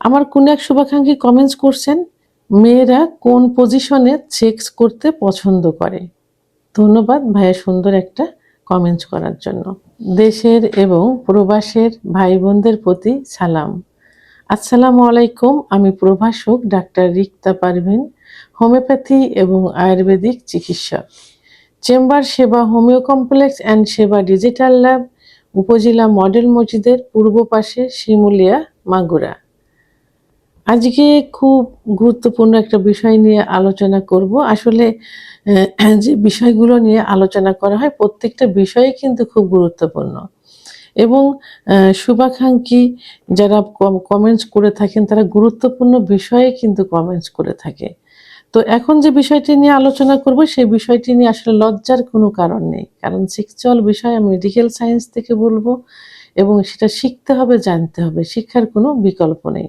আমার কোন এক শুভাকাঙ্ক্ষী কমেন্টস করছেন, মেয়েরা কোন পজিশনে সেক্স করতে পছন্দ করে? ধন্যবাদ ভাইয়া সুন্দর একটা কমেন্টস করার জন্য। দেশের এবং প্রবাসের ভাই বোনদের প্রতি সালাম। আসসালামু আলাইকুম, আমি প্রভাষক ডাক্তার রিক্তা পারভিন, হোমিওপ্যাথি এবং আয়ুর্বেদিক চিকিৎসক। Chamber Seba homeo complex and Seba digital lab, উপজেলা মডেল মসজিদের পূর্ব পাশে শিমুলিয়া মাগুরা। আজকে খুব গুরুত্বপূর্ণ একটা বিষয় নিয়ে আলোচনা করব। আসলে যে বিষয়গুলো নিয়ে আলোচনা করা হয়, প্রত্যেকটা বিষয়ই কিন্তু খুব গুরুত্বপূর্ণ। এবং শুভাকাঙ্ক্ষী যারা কমেন্টস করে থাকেন, তারা গুরুত্বপূর্ণ বিষয়ে কিন্তু কমেন্টস করে থাকে। তো এখন যে বিষয়টি নিয়ে আলোচনা করব, সেই বিষয়টি নিয়ে আসলে লজ্জার কোনো কারণ নেই। কারণ সেক্সুয়াল বিষয় আমি মেডিকেল সায়েন্স থেকে বলব। এবং সেটা শিখতে হবে, জানতে হবে। শিক্ষার কোনো বিকল্প নেই।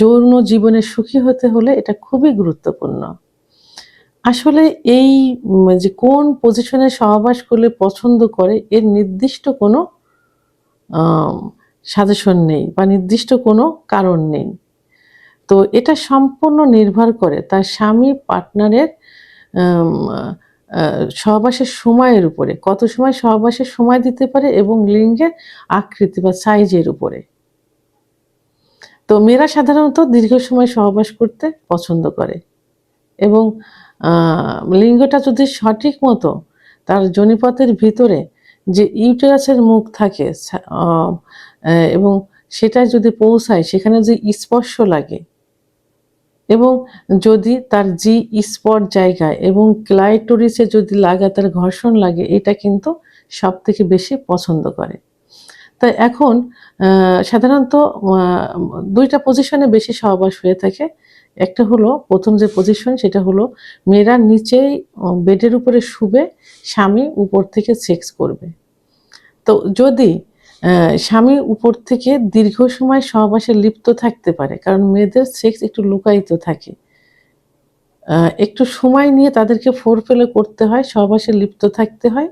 যৌন জীবনে সুখী হতে হলে এটা খুবই গুরুত্বপূর্ণ। আসলে এই যে কোন পজিশনে সহবাস করলে পছন্দ করে, এর নির্দিষ্ট কোনো সাজেশন নেই বা নির্দিষ্ট কোনো কারণ নেই। তো এটা সম্পূর্ণ নির্ভর করে তার স্বামী পার্টনারের সহবাসের সময়ের উপরে, কত সময় সহবাসের সময় দিতে পারে এবং লিঙ্গের আকৃতি বা সাইজের উপরে? তো মেয়েরা সাধারণত দীর্ঘ সময় সহবাস করতে পছন্দ করে এবং লিঙ্গটা যদি সঠিক মতো তার জনিপথের ভিতরে যে ইউটেরাসের মুখ থাকে এবং সেটা যদি পৌঁছায়, সেখানে যে স্পর্শ লাগে এবং যদি তার জি স্পট জায়গায় এবং ক্লাইটোরিসে যদি লাগাতার ঘর্ষণ লাগে, এটা কিন্তু সব থেকে বেশি পছন্দ করে। তাই এখন সাধারণত দুইটা পজিশনে বেশি সহবাস হয়ে থাকে। একটা হলো প্রথম যে পজিশন সেটা হলো মেয়েরা নিচেই বেডের উপরে শুবে, স্বামী উপর থেকে সেক্স করবে। তো যদি স্বামী উপর থেকে দীর্ঘ সময় সহবাসে লিপ্ত থাকতে পারে, কারণ মেয়েদের সেক্স একটু লুকায়িত থাকে। একটু সময় নিয়ে তাদেরকে ফোর ফেলে করতে হয়, সহবাসে লিপ্ত থাকতে হয়,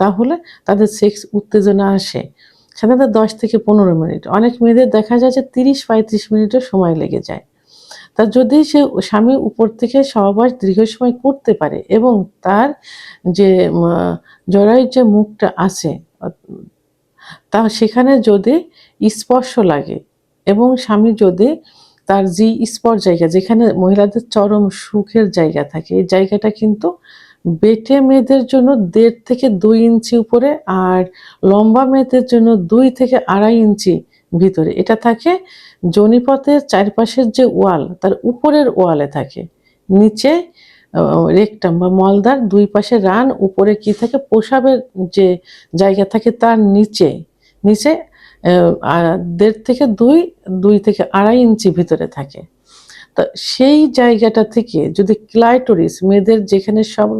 তাহলে তাদের সেক্স উত্তেজনা আসে। সাধারণত দশ থেকে পনেরো মিনিট। অনেক মেয়েদের দেখা যায় যে তিরিশ পঁয়ত্রিশ মিনিটও সময় লেগে যায়। তা যদি সে স্বামী উপর থেকে সহবাস দীর্ঘ সময় করতে পারে এবং তার যে জরায়ুর যে মুখটা আছে তা সেখানে যদি স্পর্শ লাগে এবং স্বামী যদি তার যে স্পট জায়গা, যেখানে মহিলাদের চরম সুখের জায়গা থাকে, এই জায়গাটা কিন্তু বেটে মেয়েদের জন্য দেড় থেকে দুই ইঞ্চি উপরে আর লম্বা মেয়েদের জন্য দুই থেকে আড়াই ইঞ্চি ভিতরে। এটা থাকে জনিপথের চারপাশের যে ওয়াল, তার উপরের ওয়ালে থাকে। নিচে রেকটাম বা মলদার দুই পাশে রান, উপরে কি থাকে? পোশাবের যে জায়গা থাকে তার নিচে নিচে দেড় থেকে দুই দুই থেকে আড়াই ইঞ্চি ভিতরে থাকে। তো সেই জায়গাটা থেকে যদি ক্লাইটোরিস, মেয়েদের যেখানে সব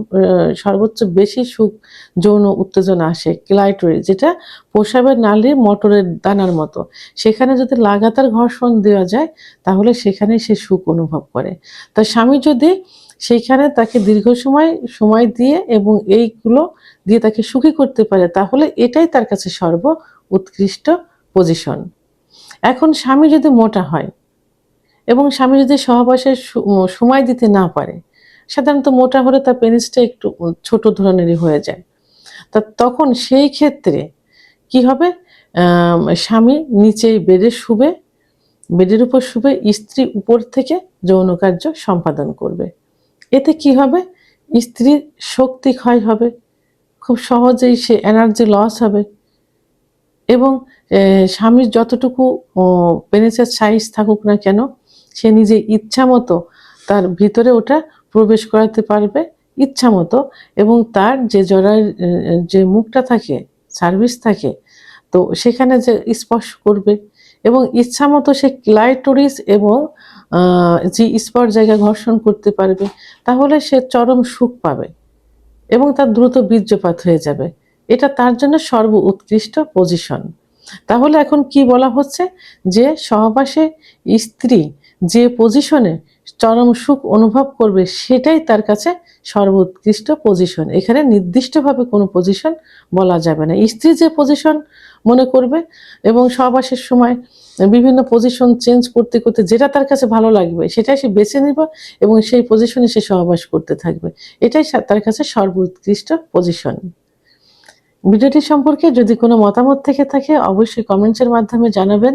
সর্বোচ্চ বেশি সুখ, যৌন উত্তেজনা আসে, ক্লাইটোরিস, যেটা পোশাবের নালী মটরের দানার মতো, সেখানে যদি লাগাতার ঘর্ষণ দেওয়া যায়, তাহলে সেখানে সে সুখ অনুভব করে। তা স্বামী যদি সেইখানে তাকে দীর্ঘ সময় সময় দিয়ে এবং এইগুলো দিয়ে তাকে সুখী করতে পারে, তাহলে এটাই তার কাছে সর্ব উৎকৃষ্ট পজিশন এখন স্বামী যদি মোটা হয় এবং স্বামী যদি সহবাসের সময় দিতে না পারে, সাধারণত মোটা হলে তার পেনিসটা একটু ছোট ধরনেরই হয়ে যায়। তা তখন সেই ক্ষেত্রে কি হবে? স্বামী নিচে বেডে শুবে, বেডের উপর শুবে, স্ত্রী উপর থেকে যৌন কার্য সম্পাদন করবে। এতে কি হবে? স্ত্রীর শক্তি ক্ষয় হবে। খুব সহজেই সে এনার্জি লস হবে। এবং স্বামীর যতটুকু পেনিসের সাইজ থাকুক না কেন, সে নিজে ইচ্ছা মতো তার ভিতরে ওটা প্রবেশ করাতে পারবে ইচ্ছা মতো। এবং তার যে জরার যে মুখটা থাকে সার্ভিস থাকে, তো সেখানে যে স্পর্শ করবে। এবং ইচ্ছা মতো সে ক্লাইটোরিস এবং যে স্পট জায়গা ঘর্ষণ করতে পারবে, তাহলে সে চরম সুখ পাবে এবং তার দ্রুত বীর্যপাত হয়ে যাবে। এটা তার জন্য সর্ব উৎকৃষ্ট পজিশন তাহলে এখন কি বলা হচ্ছে? যে সহবাসে স্ত্রী যে পজিশনে চরম সুখ অনুভব করবে সেটাই তার কাছে সর্বোৎকৃষ্ট পজিশন এখানে নির্দিষ্টভাবে কোনো পজিশন বলা যাবে না। স্ত্রী যে পজিশন মনে করবে এবং সহবাসের সময় বিভিন্ন পজিশন চেঞ্জ করতে করতে যেটা তার কাছে ভালো লাগবে সেটাই সে বেছে নিব এবং সেই পজিশনে সে সহবাস করতে থাকবে। এটাই তার কাছে সর্বোৎকৃষ্ট পজিশন ভিডিওটি সম্পর্কে যদি কোনো মতামত থেকে থাকে, অবশ্যই কমেন্টসের মাধ্যমে জানাবেন।